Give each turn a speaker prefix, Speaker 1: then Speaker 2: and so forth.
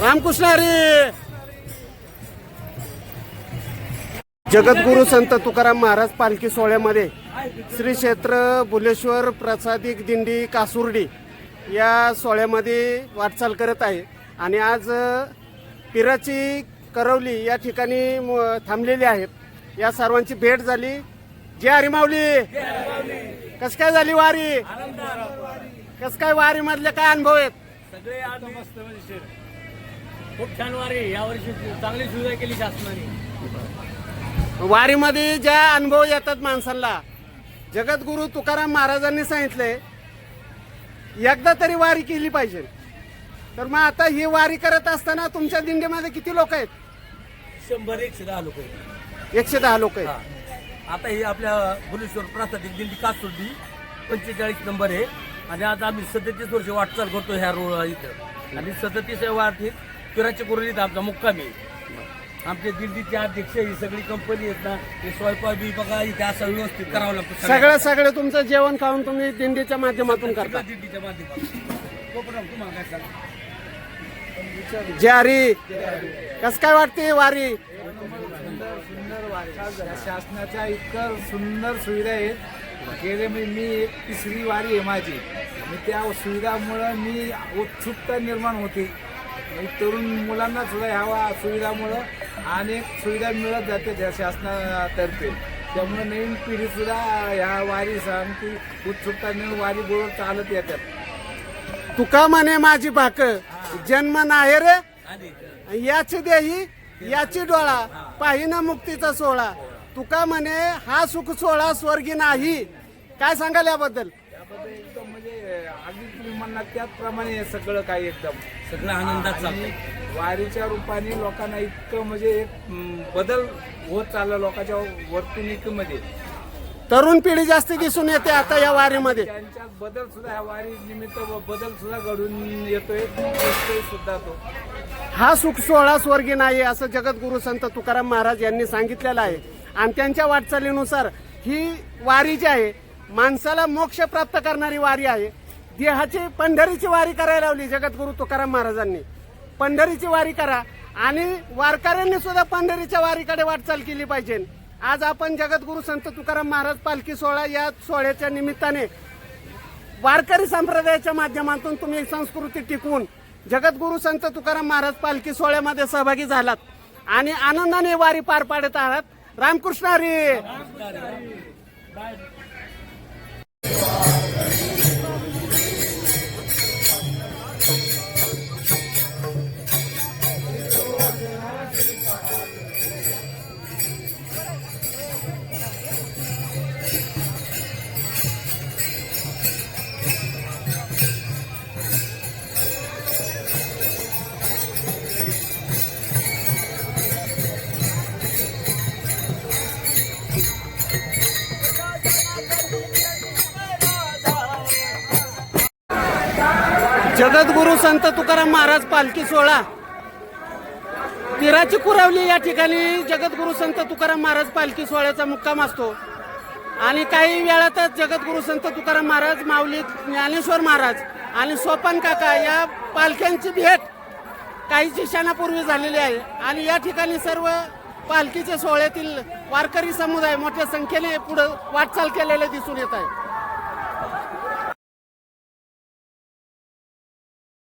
Speaker 1: रामकृष्ण हरी! जगद्गुरु संत तुकाराम महाराज पालखी सोहळ्यामध्ये श्री क्षेत्र भुलेश्वर प्रसादिक दिंडी कासुर्डी या सोहळ्यामध्ये वाटचाल करत आहे. आणि आज पिराची करवली या ठिकाणी म- थांबलेली आहेत या सर्वांची भेट झाली. हरी माऊली. कस काय झाली वारी? कस काय वारी मधले काय अनुभव आहेत?
Speaker 2: सगळे आज मस्त म्हणजे खूप छान वारी यावर्षी चांगली सुविधा केली शासनाने.
Speaker 1: वारीमध्ये ज्या अनुभव येतात माणसांना जगद्गुरु तुकाराम महाराजांनी सांगितले एकदा तरी वारी केली पाहिजे. तर मग आता ही वारी करत असताना तुमच्या दिंडीमध्ये किती लोक आहेत?
Speaker 2: शंभर एकशे दहा लोक आहेत.
Speaker 1: एकशे दहा लोक आहेत.
Speaker 2: आता ही आपल्या भुलेश्वर प्रासादिक दिंडी कासोडी पंचेचाळीस नंबर आहे. आणि आता आम्ही सदतीस वर्ष वाटचाल करतो ह्या रोड इथं. आणि सदतीस वाढतीत पिराच्या कुरलीत आमचा मुक्काम आहे. आमच्या दिल्लीचे अध्यक्ष ही सगळी कंपनी आहेत ना ते स्वयंपाक बी बघा इथे असं व्यवस्थित करावं लागतं
Speaker 1: सगळं सगळं तुमचं जेवण खाऊन तुम्ही दिंडीच्या माध्यमातून करता.
Speaker 2: दिल्लीच्या माध्यमातून. कोपराम तुम्हाला काय सांगा
Speaker 1: जे हरी कस काय वाटते वारी?
Speaker 3: शासनाच्या इतकं सुंदर सुविधा आहेत. गेले मी मी एक तिसरी वारी आहे माझी. आणि त्या सुविधामुळं मी उत्सुकता निर्माण होते. तरुण मुलांना सुद्धा ह्या सुविधामुळं अनेक सुविधा मिळत जाते त्या शासनातर्फे. त्यामुळे नवीन पिढी सुद्धा ह्या वारी सांगती उत्सुकता वारी बरोबर चालत येतात.
Speaker 1: तुका म्हणे माझी भाक जन्म नाही रे. याची देही याची डोळा पाहिना मुक्तीचा सोहळा. तुका म्हणे हा सुख सोहळा स्वर्गी नाही. काय सांगाल याबद्दल?
Speaker 3: त्याबद्दल एकदम म्हणजे अगदी तुम्ही म्हणणार त्याचप्रमाणे हे सगळं काही एकदम.
Speaker 2: सगळं आनंदात
Speaker 3: आणि वारीच्या रूपाने लोकांना इतकं म्हणजे एक बदल होत चालला लोकांच्या वर्तणुकीमध्ये
Speaker 1: तरुण पिढी जास्त दिसून येते आता या वारीमध्ये.
Speaker 3: त्यांच्यात बदल सुद्धा ह्या वारी निमित्त बदल सुद्धा घडून येतोय दिसतोय सुद्धा तो.
Speaker 1: हा सुख सोहळा स्वर्गी नाही असं जगद्गुरु संत तुकाराम महाराज यांनी सांगितलेलं आहे. आणि त्यांच्या वाटचालीनुसार ही वारी जी आहे माणसाला मोक्ष प्राप्त करणारी वारी आहे. देहाची पंढरीची वारी करायला लावली जगद्गुरु तुकाराम महाराजांनी. पंढरीची वारी करा आणि वारकऱ्यांनी सुद्धा पंढरीच्या वारीकडे वाटचाल केली पाहिजे. आज आपण जगद्गुरु संत तुकाराम महाराज पालखी सोहळा या सोहळ्याच्या निमित्ताने वारकरी संप्रदायाच्या माध्यमातून तुम्ही संस्कृती टिकवून जगद्गुरु संत तुकाराम महाराज पालखी सोहळ्यामध्ये सहभागी झालात आणि आनंदाने वारी पार पाडत आहात. रामकृष्ण हरी! जगद्गुरु संत तुकाराम महाराज पालखी सोहळा. तिराची कुरावली या ठिकाणी जगद्गुरु संत तुकाराम महाराज पालखी सोहळ्याचा मुक्काम असतो. आणि काही वेळातच जगद्गुरु संत तुकाराम महाराज माऊली ज्ञानेश्वर महाराज आणि सोपान काका या पालख्यांची भेट काही शिक्षणापूर्वी झालेली आहे. आणि या ठिकाणी सर्व पालखीच्या सोहळ्यातील वारकरी समुदाय मोठ्या संख्येने पुढे वाटचाल केलेले दिसून येत आहे.